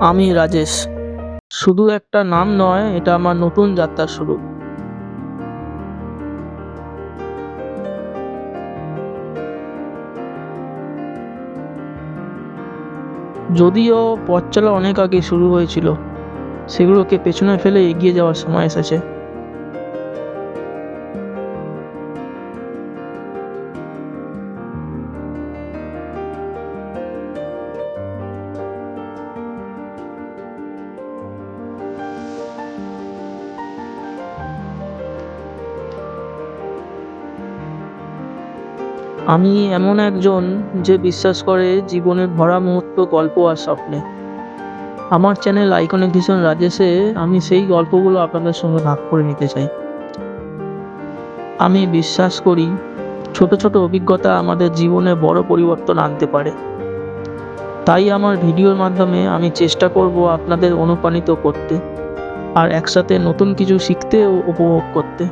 আমি রাজেশ। শুধু একটা নাম নয়, এটা আমার নতুন যাত্রা শুরু। যদিও পথ চলা অনেক আগে শুরু হয়েছিল, সেগুলোকে পেছনে ফেলে এগিয়ে যাওয়ার সময় এসেছে। আমি এমন একজন যে বিশ্বাস করে জীবনের ভরা মুহূর্ত, গল্প আর স্বপ্নে। আমার চ্যানেল আইকনিক ভিশন রাজেশে আমি সেই গল্পগুলো আপনাদের সঙ্গে ভাগ করে নিতে চাই। আমি বিশ্বাস করি ছোট ছোট অভিজ্ঞতা আমাদের জীবনে বড় পরিবর্তন আনতে পারে। তাই আমার ভিডিওর মাধ্যমে আমি চেষ্টা করব আপনাদের অনুপ্রাণিত করতে আর একসাথে নতুন কিছু শিখতে ও উপভোগ করতে।